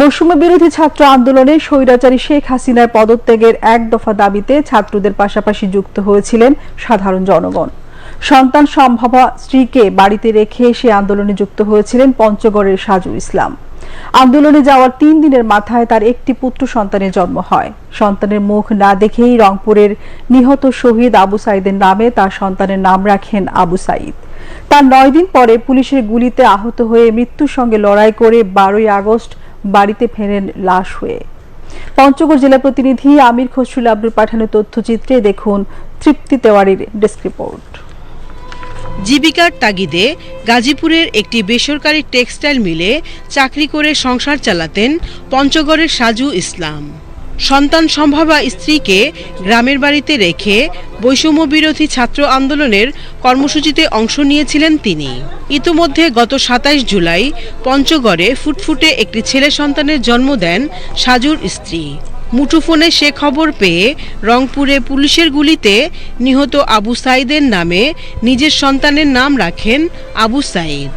বৈষম্য বিরোধী ছাত্র আন্দোলনে স্বৈরাচারী শেখ হাসিনার পদত্যাগের এক দফা দাবিতে ছাত্রদের পাশাপাশি যুক্ত হয়েছিলেন সাধারণ জনগণ। সন্তান সম্ভাবা স্ত্রীকে বাড়িতে রেখে সে আন্দোলনে যুক্ত হয়েছিলেন পঞ্চগড়ের সাজু ইসলাম। আন্দোলনে যাওয়ার তিন দিনের মাথায় তার একটি পুত্র সন্তানের জন্ম হয়। সন্তানের মুখ না দেখেই রংপুরের নিহত শহীদ আবু সাইদের নামে তার সন্তানের নাম রাখেন আবু সাইদ। তার নয় দিন পরে পুলিশের গুলিতে আহত হয়ে মৃত্যুর সঙ্গে লড়াই করে বারোই আগস্ট বাড়িতে ফেরেন লাশ হয়ে। পঞ্চগড় জেলা প্রতিনিধি আমির খসরুল আব্দুল পাঠানো তথ্যচিত্রে দেখুন তৃপ্তি তেওয়ারির ডেস্ক রিপোর্ট। জীবিকার তাগিদে গাজীপুরের একটি বেসরকারি টেক্সটাইল মিলে চাকরি করে সংসার চালাতেন পঞ্চগড়ের সাজু ইসলাম। সন্তান সম্ভাবা স্ত্রীকে গ্রামের বাড়িতে রেখে বৈষম্য বিরোধী ছাত্র আন্দোলনের কর্মসূচিতে অংশ নিয়েছিলেন তিনি। ইতোমধ্যে গত সাতাইশ জুলাই পঞ্চগড়ে ফুটফুটে একটি ছেলে সন্তানের জন্ম দেন সাজুর স্ত্রী। মুঠোফোনে সে খবর পেয়ে রংপুরে পুলিশের গুলিতে নিহত আবু সাইদের নামে নিজের সন্তানের নাম রাখেন আবু সাইদ।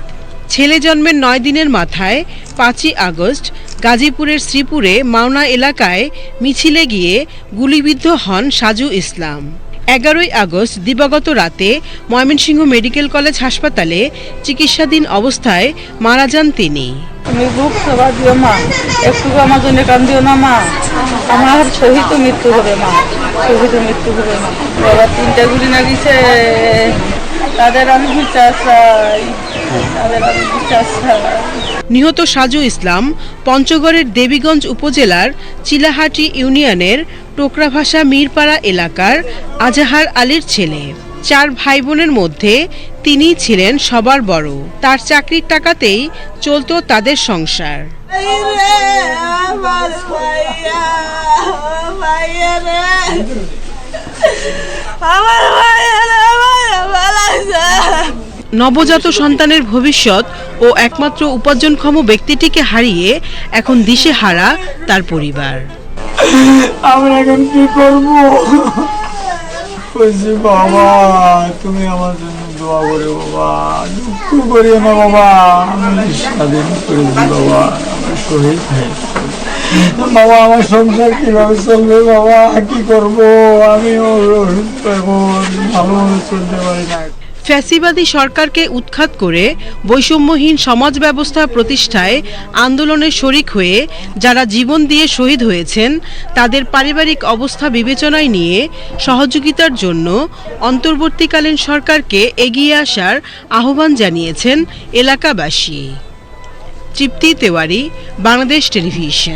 ছেলে জন্মের নয় দিনের মাথায় পাঁচই আগস্ট গাজীপুরের শ্রীপুরে মাওনা এলাকায় মিছিলে গিয়ে গুলিবিদ্ধ হন সাজু ইসলাম। এগারোই আগস্ট দিবাগত রাতে ময়মনসিংহ মেডিকেল কলেজ হাসপাতালে চিকিৎসাধীন অবস্থায় মারা যান তিনি। তুমি আমার মৃত্যু হবে মা মৃত্যু হবে মা। তাদের আমি নিহত সাজু ইসলাম পঞ্চগড়ের দেবীগঞ্জ উপজেলার চিলাহাটি ইউনিয়নের টোকরাভাষা মীরপাড়া এলাকার আজাহার আলীর ছেলে চার ভাই বোনের মধ্যে তিনি ছিলেন সবার বড় তার চাকরির টাকাতেই চলত তাদের সংসার আমার নবজাত সন্তানের ভবিষ্যৎ ও একমাত্র উপার্জনক্ষম ব্যক্তিটিকে হারিয়ে এখন দিশেহারা তার পরিবার। আমরা এখন কি বাবা আমার বাবা। বাবা। সংসার কীভাবে চলবে, বাবা? কি করব? আমি চলতে পারি না। ফ্যাসিবাদী সরকারকে উৎখাত করে বৈষম্যহীন সমাজ ব্যবস্থা প্রতিষ্ঠায় আন্দোলনে শরিক হয়ে যারা জীবন দিয়ে শহীদ হয়েছেন, তাদের পারিবারিক অবস্থা বিবেচনায় নিয়ে সহযোগিতার জন্য অন্তর্বর্তীকালীন সরকারকে এগিয়ে আসার আহ্বান জানিয়েছেন এলাকাবাসী। তৃপ্তি তেওয়ারি, বাংলাদেশ টেলিভিশন।